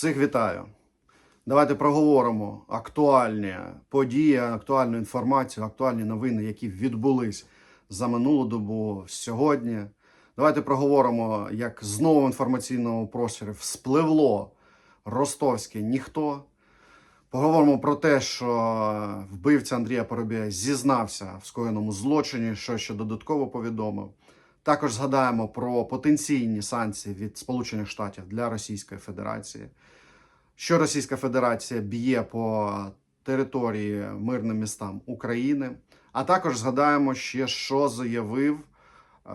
Всіх вітаю. Давайте проговоримо актуальні події, актуальну інформацію, актуальні новини, які відбулись за минулу добу сьогодні. Давайте проговоримо, як знову в інформаційному просторі вспливло ростовське ніхто. Поговоримо про те, що вбивця Андрія Поробія зізнався в скоєному злочині, що ще додатково повідомив. Також згадаємо про потенційні санкції від Сполучених Штатів для Російської Федерації, що Російська Федерація б'є по території мирним містам України. А також згадаємо ще, що заявив е,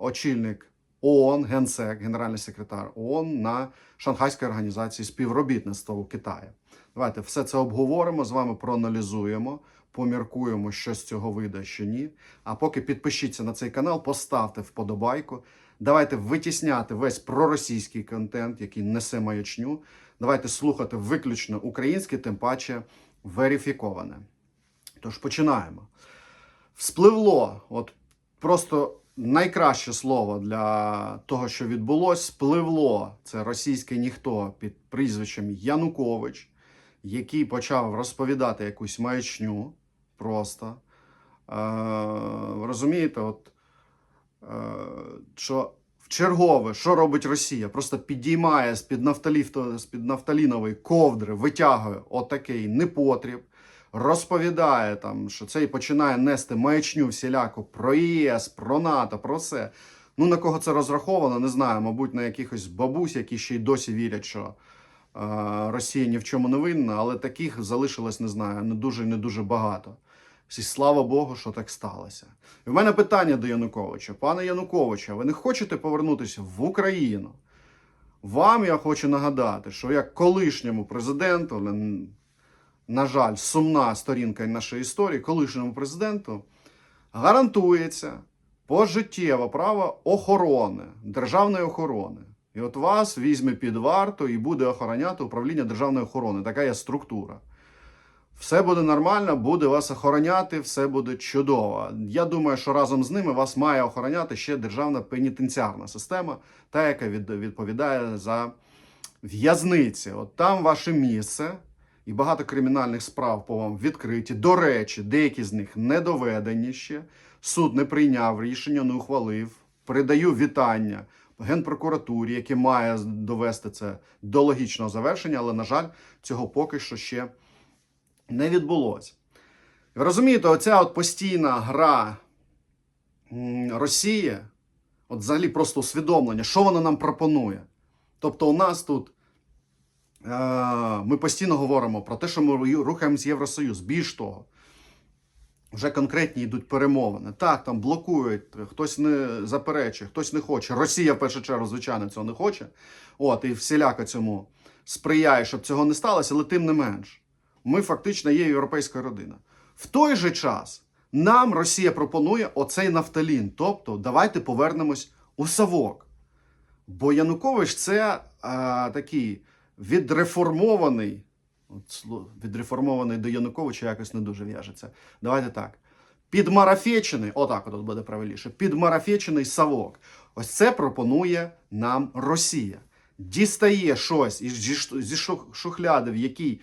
очільник ООН, генсек, генеральний секретар ООН на Шанхайській організації співробітництва у Китаї. Давайте все це обговоримо з вами, проаналізуємо, поміркуємо, що з цього вийде, що ні. А поки підпишіться на цей канал, поставте вподобайку. Давайте витісняти весь проросійський контент, який несе маячню. Давайте слухати виключно українське, тим паче верифіковане. Тож починаємо. Вспливло, от просто найкраще слово для того, що відбулось, спливло це російське ніхто під прізвищем Янукович, який почав розповідати якусь маячню просто. Е, розумієте, от, е, що в чергове, що робить Росія? Просто підіймає з-під з-під нафталінової ковдри, витягує отакий непотріб, розповідає там, що це і починає нести маячню всіляку про ЄС, про НАТО, про все. Ну, на кого це розраховано, не знаю. Мабуть, на якихось бабусь, які ще й досі вірять, що Росія ні в чому не винна, але таких залишилось, не знаю, не дуже не дуже багато. Слава Богу, що так сталося. І в мене питання до Януковича. Пане Януковича, ви не хочете повернутися в Україну? Вам я хочу нагадати, що як колишньому президенту, на жаль, сумна сторінка нашої історії, колишньому президенту гарантується пожиттєве право охорони, державної охорони. І от вас візьме під варту і буде охороняти управління державної охорони. Така є структура. Все буде нормально, буде вас охороняти, все буде чудово. Я думаю, що разом з ними вас має охороняти ще державна пенітенціарна система, та яка відповідає за в'язниці. От там ваше місце, і багато кримінальних справ по вам відкриті. До речі, деякі з них не доведені ще. Суд не прийняв рішення, не ухвалив. Передаю вітання Генпрокуратурі, яке має довести це до логічного завершення, але, на жаль, цього поки що ще не відбулося. Ви розумієте, оця от постійна гра Росії, от взагалі просто усвідомлення, що вона нам пропонує. Тобто, у нас тут е, ми постійно говоримо про те, що ми рухаємось в Євросоюз. Більш того, вже конкретні йдуть перемовини. Так, там блокують, хтось не заперечує, хтось не хоче. Росія, в першу чергу, звичайно, цього не хоче. От, і всіляко цьому сприяє, щоб цього не сталося, але тим не менш. Ми фактично є європейська родина. В той же час нам Росія пропонує оцей нафталін. Тобто, давайте повернемось у Савок. Бо Янукович це а, такий відреформований. От, відреформований до Януковича якось не дуже в'яжеться. Давайте так. Підмарафечений, отак от буде правильніше, підмарафечений Савок. Ось це пропонує нам Росія. Дістає щось із зі шухляди, в якій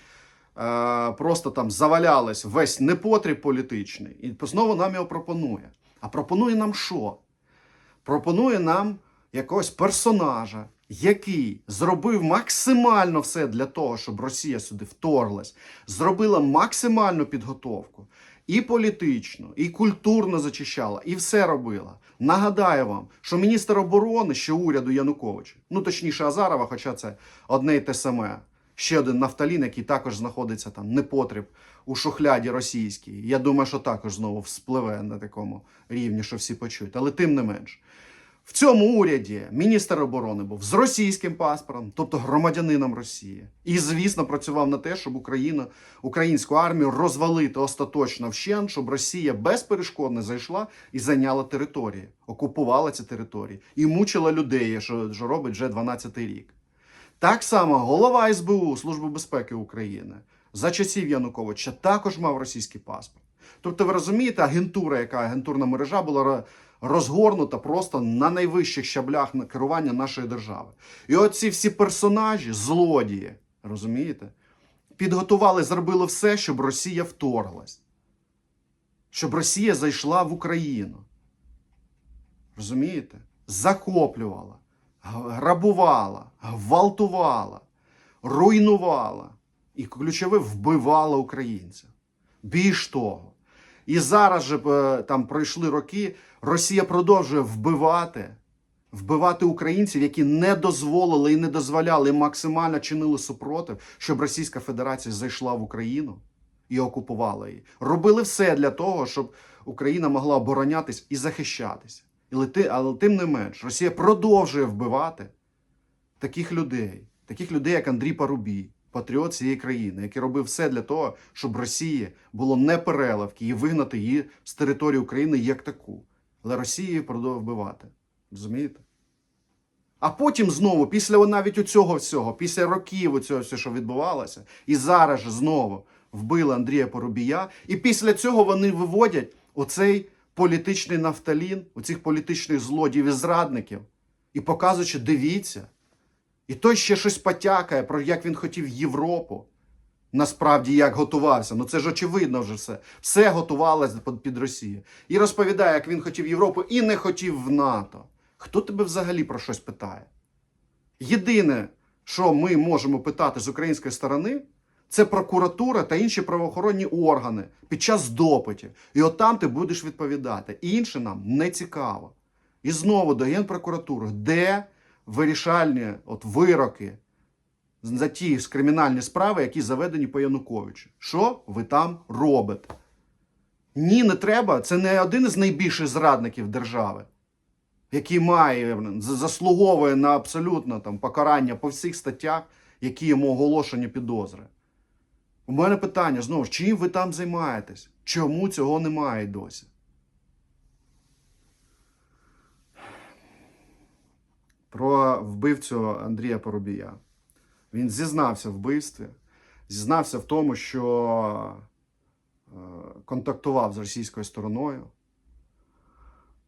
е, просто там завалялось весь непотріб політичний, і знову нам його пропонує. А пропонує нам що? Пропонує нам якогось персонажа, який зробив максимально все для того, щоб Росія сюди вторглась, зробила максимальну підготовку і політичну, і культурно зачищала, і все робила. Нагадаю вам, що міністр оборони ще уряду Януковича, ну точніше Азарова, хоча це одне й те саме. Ще один нафталін, який також знаходиться там непотріб у шухляді російській. Я думаю, що також знову вспливе на такому рівні, що всі почують. Але тим не менш, в цьому уряді міністр оборони був з російським паспортом, тобто громадянином Росії, і звісно працював на те, щоб Україну, українську армію розвалити остаточно вщент, щоб Росія безперешкодно зайшла і зайняла території, окупувала ці території і мучила людей, що, що робить вже 12-й рік. Так само голова СБУ Служби безпеки України за часів Януковича також мав російський паспорт. Тобто, ви розумієте, агентура, яка агентурна мережа була розгорнута просто на найвищих щаблях на керування нашої держави. І оці всі персонажі, злодії, розумієте, підготували, зробили все, щоб Росія вторглась, щоб Росія зайшла в Україну. Розумієте? Захоплювала, грабувала, гвалтувала, руйнувала і ключове вбивала українців. Більш того, і зараз же е, там пройшли роки, Росія продовжує вбивати, вбивати українців, які не дозволили і не дозволяли і максимально чинили супротив, щоб Російська Федерація зайшла в Україну і окупувала її. Робили все для того, щоб Україна могла оборонятись і захищатися. Але, ти- але тим не менш, Росія продовжує вбивати таких людей, таких людей, як Андрій Парубій, патріот цієї країни, який робив все для того, щоб Росії було не переливки і вигнати її з території України як таку. Але Росія її продовжує вбивати. Розумієте? А потім знову, після навіть цього всього, після років цього всього, що відбувалося, і зараз же знову вбили Андрія Поробія, і після цього вони виводять оцей політичний нафталін, оцих політичних злодіїв і зрадників, і показуючи, дивіться, і той ще щось потякає про як він хотів Європу. Насправді як готувався. Ну це ж очевидно вже все. Все готувалося під- Росію. І розповідає, як він хотів Європу і не хотів в НАТО. Хто тебе взагалі про щось питає? Єдине, що ми можемо питати з української сторони, це прокуратура та інші правоохоронні органи під час допитів. І от там ти будеш відповідати. Інше нам не цікаво. І знову до Генпрокуратури, де вирішальні от вироки за ті ж кримінальні справи, які заведені по Януковичу. Що ви там робите? Ні, не треба. Це не один із найбільших зрадників держави, який має заслуговує на абсолютно там покарання по всіх статтях, які йому оголошені підозри. У мене питання знову ж, чим ви там займаєтесь? Чому цього немає досі? Про вбивцю Андрія Поробія. Він зізнався в вбивстві, зізнався в тому, що е, контактував з російською стороною,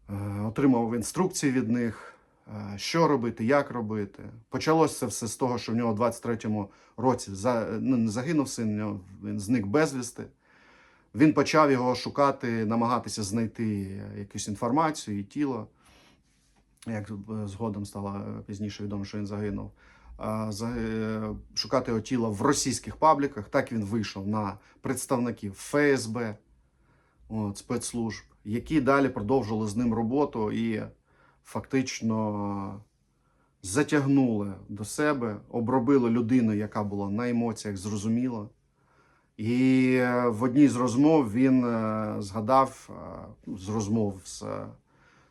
е, отримав інструкції від них, е, що робити, як робити. Почалося все з того, що в нього у 23-му році ну, не загинув син, він зник безвісти. Він почав його шукати, намагатися знайти якусь інформацію і тіло. Як е, згодом стало е, пізніше відомо, що він загинув. Е, Шукати його тіло в російських пабліках. Так він вийшов на представників ФСБ, от, спецслужб, які далі продовжили з ним роботу і фактично затягнули до себе, обробили людину, яка була на емоціях, зрозуміла. І в одній з розмов він згадав з розмов з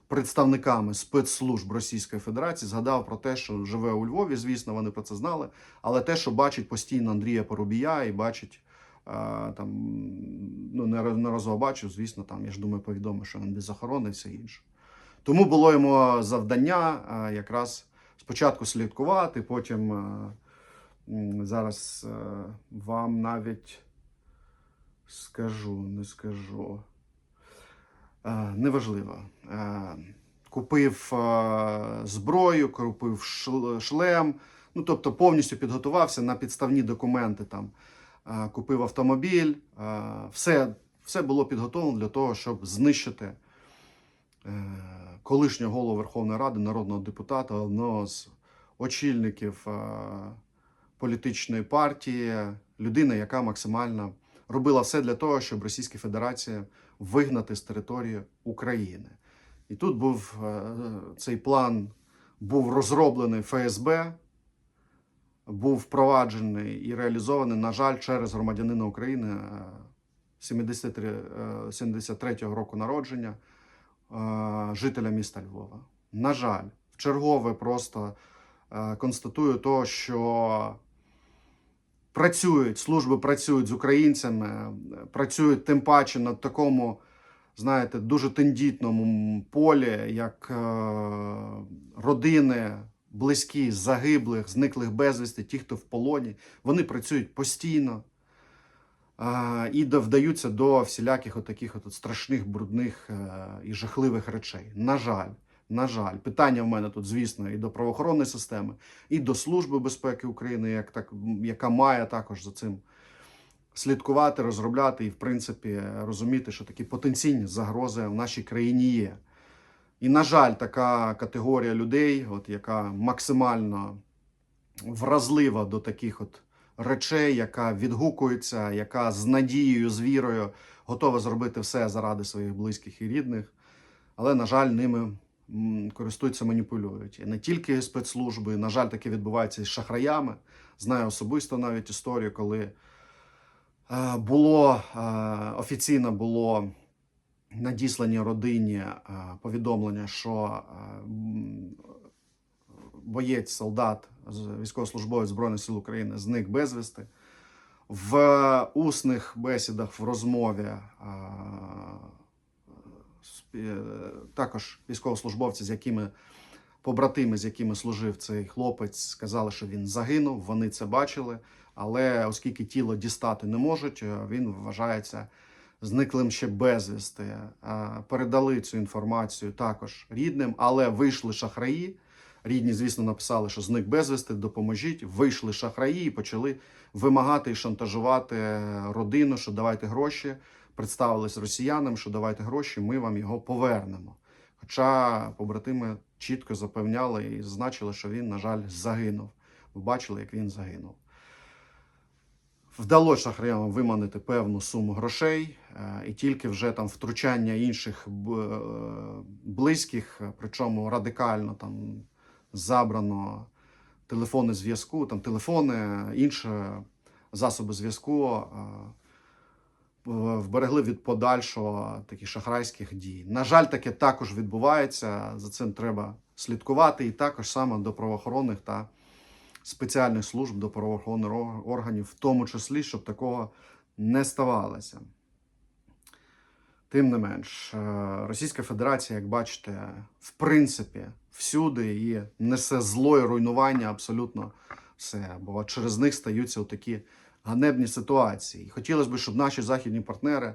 представниками спецслужб Російської Федерації, згадав про те, що живе у Львові. Звісно, вони про це знали, але те, що бачить постійно Андрія Поробія і бачить. е, Там ну неодноразово бачив, звісно, там я ж думаю, повідомив, що він без охорони і все інше. Тому було йому завдання е, якраз спочатку слідкувати, потім е, зараз вам навіть скажу, не скажу. Е, Неважливо. Е, Купив е, зброю, купив шлем, ну тобто повністю підготувався на підставні документи. Там купив автомобіль. Все, все було підготовлено для того, щоб знищити колишнього голову Верховної Ради, народного депутата, одного з очільників політичної партії, людина, яка максимально робила все для того, щоб Російська Федерація вигнати з території України. І тут був е, цей план був розроблений ФСБ, був впроваджений і реалізований, на жаль, через громадянина України е, 73, е, 73-го року народження, е, жителя міста Львова. На жаль, в чергове просто е, констатую то, що працюють, служби працюють з українцями, е, працюють тим паче на такому, знаєте, дуже тендітному полі, як е, родини, близькі загиблих, зниклих безвісти, ті, хто в полоні. Вони працюють постійно. а, і вдаються до всіляких отаких от страшних, брудних е, і жахливих речей. На жаль, на жаль, питання в мене тут, звісно, і до правоохоронної системи, і до Служби безпеки України, як так, яка має також за цим слідкувати, розробляти і, в принципі, розуміти, що такі потенційні загрози в нашій країні є. І, на жаль, така категорія людей, от, яка максимально вразлива до таких от речей, яка відгукується, яка з надією, з вірою готова зробити все заради своїх близьких і рідних, але, на жаль, ними користуються, маніпулюють. І не тільки спецслужби, на жаль, таке відбувається із шахраями. Знаю особисто навіть історію, коли е, було е, офіційно було надіслані родині е, повідомлення, що боєць, солдат, з- військовослужбовець Збройних сил України зник безвісти. В усних бесідах в розмові також військовослужбовці, з якими побратими, з якими служив цей хлопець, сказали, що він загинув. Вони це бачили, але оскільки тіло дістати не можуть, е, він вважається зниклим ще безвісти. Передали цю інформацію також рідним, але вийшли шахраї. Рідні, звісно, написали, що зник безвісти, допоможіть. Вийшли шахраї і почали вимагати і шантажувати родину, що давайте гроші. Представились росіянам, що давайте гроші, ми вам його повернемо. Хоча побратими чітко запевняли і зазначили, що він, на жаль, загинув. Ви бачили, як він загинув. Вдалося шахраям виманити певну суму грошей, е, і тільки вже там втручання інших е, близьких, причому радикально там забрано телефони зв'язку, там телефони, інші засоби зв'язку е, вберегли від подальшого таких шахрайських дій. На жаль, таке також відбувається. За цим треба слідкувати, і також саме до правоохоронних та спеціальних служб, до правоохоронних органів, в тому числі, щоб такого не ставалося. Тим не менш, е, Російська Федерація, як бачите, в принципі, всюди і несе зло і руйнування абсолютно все. Бо через них стаються такі ганебні ситуації. І хотілося б, щоб наші західні партнери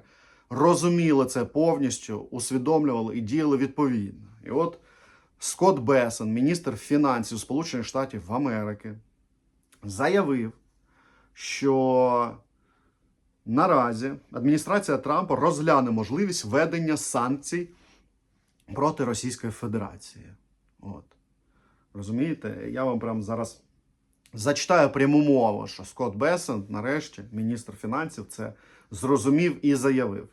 розуміли це повністю, усвідомлювали і діяли відповідно. І от Скотт Бесен, міністр фінансів Сполучених Штатів Америки, заявив, що наразі адміністрація Трампа розгляне можливість введення санкцій проти Російської Федерації. От. Розумієте? Я вам прямо зараз зачитаю пряму мову, що Скотт Бесен, нарешті, міністр фінансів, це зрозумів і заявив.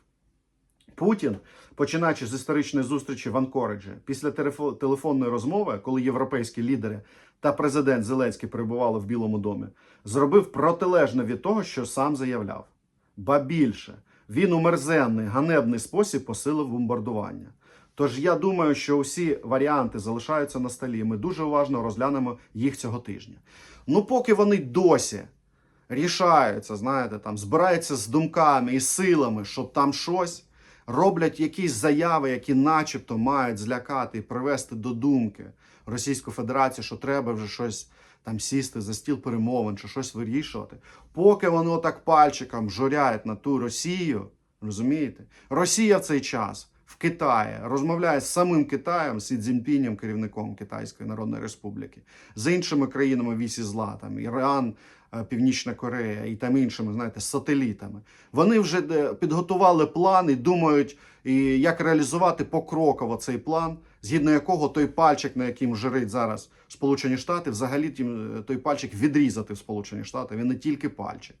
Путін, починаючи з історичної зустрічі в Анкориджі, після телефонної розмови, коли європейські лідери та президент Зеленський перебували в Білому домі, зробив протилежне від того, що сам заявляв. Ба більше, він у мерзенний, ганебний спосіб посилив бомбардування. Тож я думаю, що усі варіанти залишаються на столі. Ми дуже уважно розглянемо їх цього тижня. Ну, поки вони досі рішаються, знаєте, там збираються з думками і силами, щоб там щось роблять якісь заяви, які, начебто, мають злякати і привести до думки Російську Федерацію, що треба вже щось там сісти за стіл перемовин чи щось вирішувати. Поки вони отак пальчиком журяють на ту Росію, розумієте? Росія в цей час в Китаї розмовляє з самим Китаєм, Сі Цзіньпінем, керівником Китайської Народної Республіки, з іншими країнами вісі зла, там Іран, е, Північна Корея і там іншими, знаєте, сателітами. Вони вже е, підготували план і думають, і як реалізувати покроково цей план, згідно якого той пальчик, на яким жирить зараз Сполучені Штати, взагалі е, той пальчик відрізати в Сполучені Штати. Він не тільки пальчик.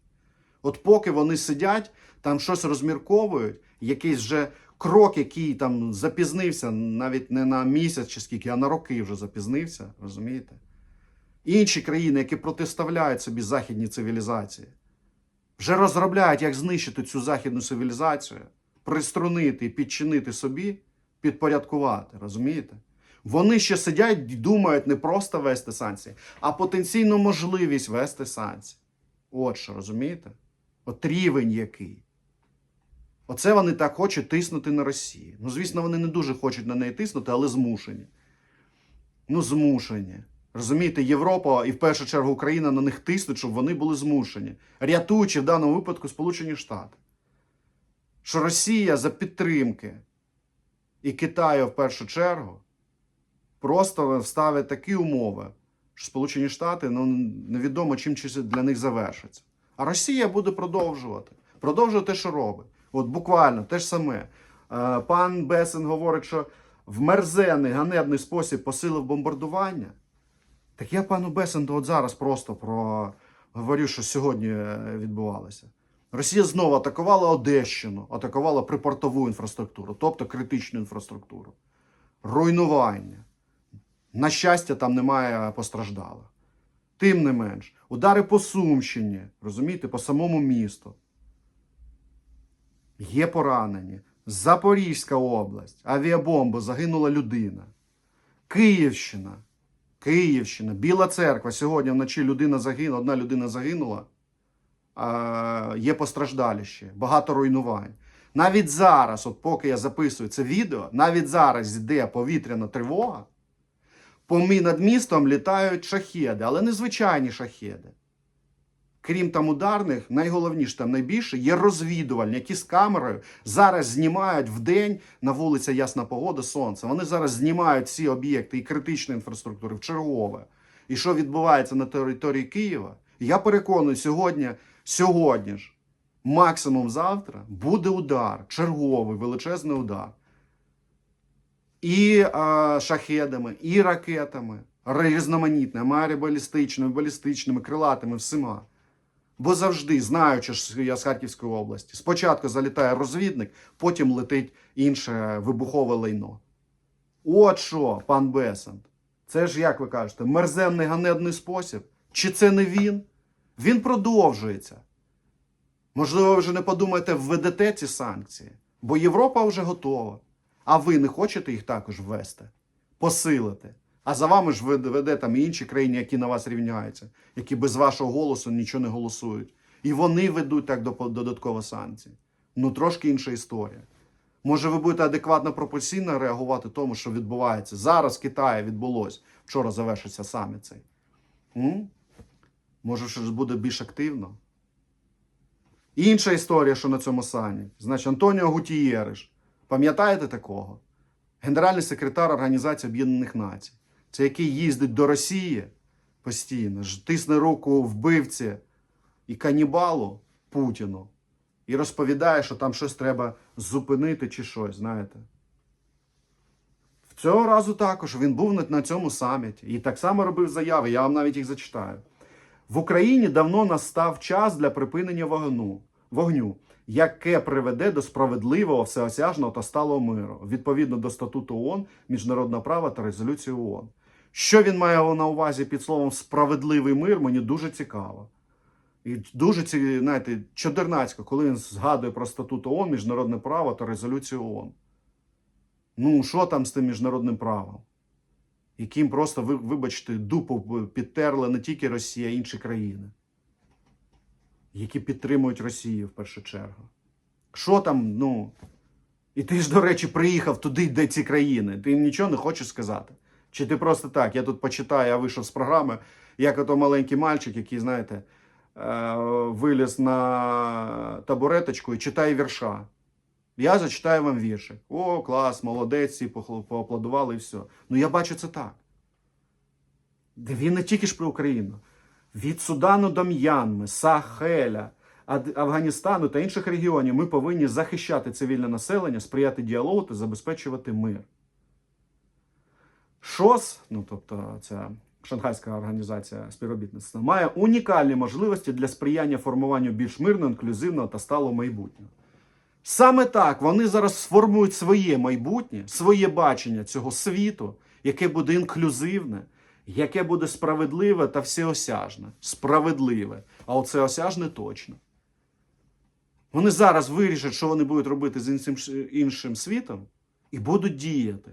От поки вони сидять, там щось розмірковують, якийсь вже крок, який там запізнився навіть не на місяць чи скільки, а на роки вже запізнився, розумієте? Інші країни, які протиставляють собі західні цивілізації, вже розробляють, як знищити цю західну цивілізацію, приструнити і підчинити собі, підпорядкувати, розумієте? Вони ще сидять і думають не просто вести санкції, а потенційну можливість вести санкції. От що, розумієте? От рівень який. Оце вони так хочуть тиснути на Росію. Ну, звісно, вони не дуже хочуть на неї тиснути, але змушені. Ну, змушені. Розумієте, Європа і в першу чергу Україна на них тиснуть, щоб вони були змушені, рятуючи в даному випадку Сполучені Штати. Що Росія за підтримки і Китаю в першу чергу просто ставить такі умови, що Сполучені Штати ну, невідомо чим для них завершиться. А Росія буде продовжувати. Продовжувати що робить. От буквально те ж саме. Е, Пан Бесен говорить, що в мерзенний, ганебний спосіб посилив бомбардування. Так я пану Бесенду от зараз просто про говорю, що сьогодні е, відбувалося. Росія знову атакувала Одещину, атакувала припортову інфраструктуру, тобто критичну інфраструктуру. Руйнування. На щастя, там немає постраждалих. Тим не менш, удари по Сумщині, розумієте, по самому місту. Є поранені. Запорізька область, авіабомба, загинула людина. Київщина. Київщина, Біла церква. Сьогодні вночі людина загинула, одна людина загинула. А, є постраждалі ще, багато руйнувань. Навіть зараз, от поки я записую це відео, навіть зараз йде повітряна тривога. По над містом літають шахеди, але не звичайні шахеди. Крім там ударних, найголовніше там найбільше є розвідувальні, які з камерою зараз знімають в день на вулиці Ясна погода, сонце. Вони зараз знімають ці об'єкти і критичної інфраструктури в чергове. І що відбувається на території Києва? Я переконаний, сьогодні, сьогодні ж, максимум завтра, буде удар, черговий величезний удар. І а, шахедами, і ракетами, різноманітними, аеробалістичними, балістичними, крилатими, всіма. Бо завжди, знаючи, що я з Харківської області, спочатку залітає розвідник, потім летить інше вибухове лайно. От що, пан Бесент, це ж, як ви кажете, мерзенний ганебний спосіб? Чи це не він? Він продовжується. Можливо, ви вже не подумаєте, введете ці санкції, бо Європа вже готова. А ви не хочете їх також ввести, посилити. А за вами ж веде, там і інші країни, які на вас рівняються, які без вашого голосу нічого не голосують. І вони ведуть так до додатково санкцій. Ну, трошки інша історія. Може, ви будете адекватно пропорційно реагувати тому, що відбувається. Зараз в Китаї відбулось. Вчора завершився саміт цей. М? Може, щось буде більш активно? Інша історія, що на цьому саміті. Значить, Антоніо Гутієриш. Пам'ятаєте такого? Генеральний секретар Організації Об'єднаних Націй. Це який їздить до Росії постійно, тисне руку вбивці і канібалу Путіну і розповідає, що там щось треба зупинити чи щось, знаєте. В Цього разу також він був на- цьому саміті і так само робив заяви. Я вам навіть їх зачитаю. В Україні давно настав час для припинення вогну, вогню, яке приведе до справедливого, всеосяжного та сталого миру, відповідно до статуту ООН, міжнародного права та резолюції ООН. Що він має на увазі під словом справедливий мир, мені дуже цікаво. І дуже ці, знаєте, чудернацько, коли він згадує про статут ООН, міжнародне право та резолюцію ООН. Ну, що там з тим міжнародним правом? Яким просто, вибачте, дупу підтерли не тільки Росія, а й інші країни, які підтримують Росію в першу чергу. Що там, ну. І ти ж, до речі, приїхав туди, де ці країни. Ти нічого не хочеш сказати. Чи ти просто так? Я тут почитаю, я вийшов з програми, як ото маленький мальчик, який, знаєте, е, виліз на табуреточку і читає вірша. Я зачитаю вам віршик. О, клас, молодець, поаплодували і все. Ну я бачу це так. Він не тільки ж про Україну. Від Судану до М'янми, Сахеля, Афганістану та інших регіонів ми повинні захищати цивільне населення, сприяти діалогу та забезпечувати мир. ШОС, ну тобто ця Шанхайська організація співробітництва, має унікальні можливості для сприяння формуванню більш мирного, інклюзивного та сталого майбутнього. Саме так вони зараз сформують своє майбутнє, своє бачення цього світу, яке буде інклюзивне, яке буде справедливе та всеосяжне. Справедливе, а оце осяжне точно. Вони зараз вирішать, що вони будуть робити з іншим, світом, і будуть діяти.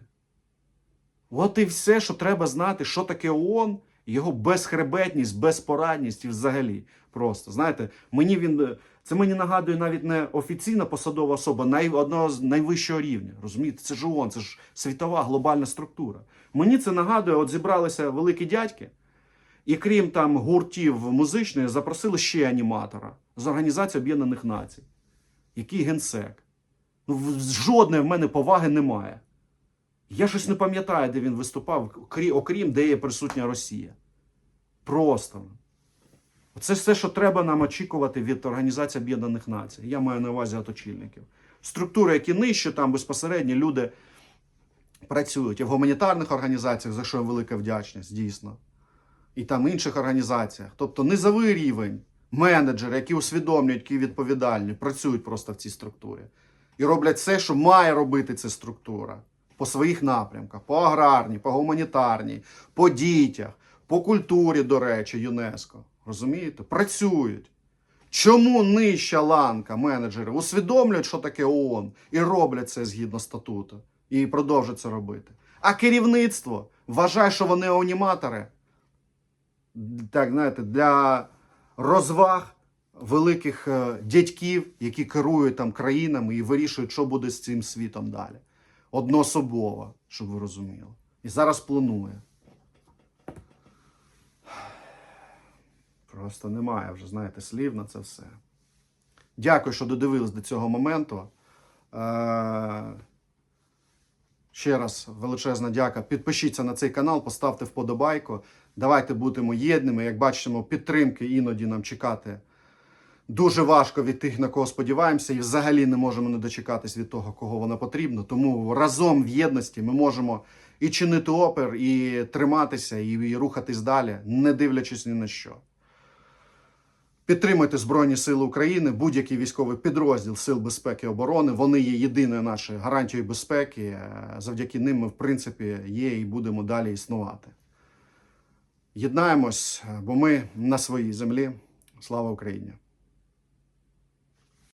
От і все, що треба знати, що таке ООН його безхребетність, безпорадність і взагалі просто. Знаєте, мені він е, це мені нагадує навіть не офіційна посадова особа, най, одного з найвищого рівня. Розумієте, це ж ООН, це ж світова глобальна структура. Мені це нагадує, от зібралися великі дядьки, і крім там гуртів музичних, запросили ще аніматора з Організації Об'єднаних Націй. Який генсек. Ну, жодної в мене поваги немає. Я щось не пам'ятаю, де він виступав, окрім де є присутня Росія. Просто. Це все, що треба нам очікувати від Організації Об'єднаних Націй. Я маю на увазі от очільників. Структури, які нижче, там безпосередньо люди працюють. І в гуманітарних організаціях, за що їм велика вдячність, дійсно. І там інших організаціях. Тобто низовий рівень, менеджери, які усвідомлюють, які відповідальні, працюють просто в цій структурі. І роблять все, що має робити ця структура по своїх напрямках: по аграрній, по гуманітарній, по дітях, по культурі, до речі, ЮНЕСКО. Розумієте? Працюють. Чому нижча ланка менеджерів усвідомлюють, що таке ООН, і роблять це згідно статуту, і продовжують це робити. А керівництво вважає, що вони аніматори. Так, знаєте, для розваг великих е, дядьків, які керують там країнами і вирішують, що буде з цим світом далі. Одноособово, щоб ви розуміли. І зараз планує. Просто немає вже, знаєте, слів на це все. Дякую, що додивились до цього моменту. Е, Ще раз величезна дяка. Підпишіться на цей канал, поставте вподобайку. Давайте будемо єдними. Як бачимо, підтримки іноді нам чекати дуже важко від тих, на кого сподіваємося, і взагалі не можемо не дочекатись від того, кого воно потрібно. Тому разом в єдності ми можемо і чинити опір, і триматися, і, рухатись далі, не дивлячись ні на що. Підтримуйте Збройні Сили України, будь-який військовий підрозділ Сил безпеки і оборони. Вони є єдиною нашою гарантією безпеки. Е, Завдяки ним ми, в принципі, є і будемо далі існувати. Єднаємось, бо ми на своїй землі. Слава Україні!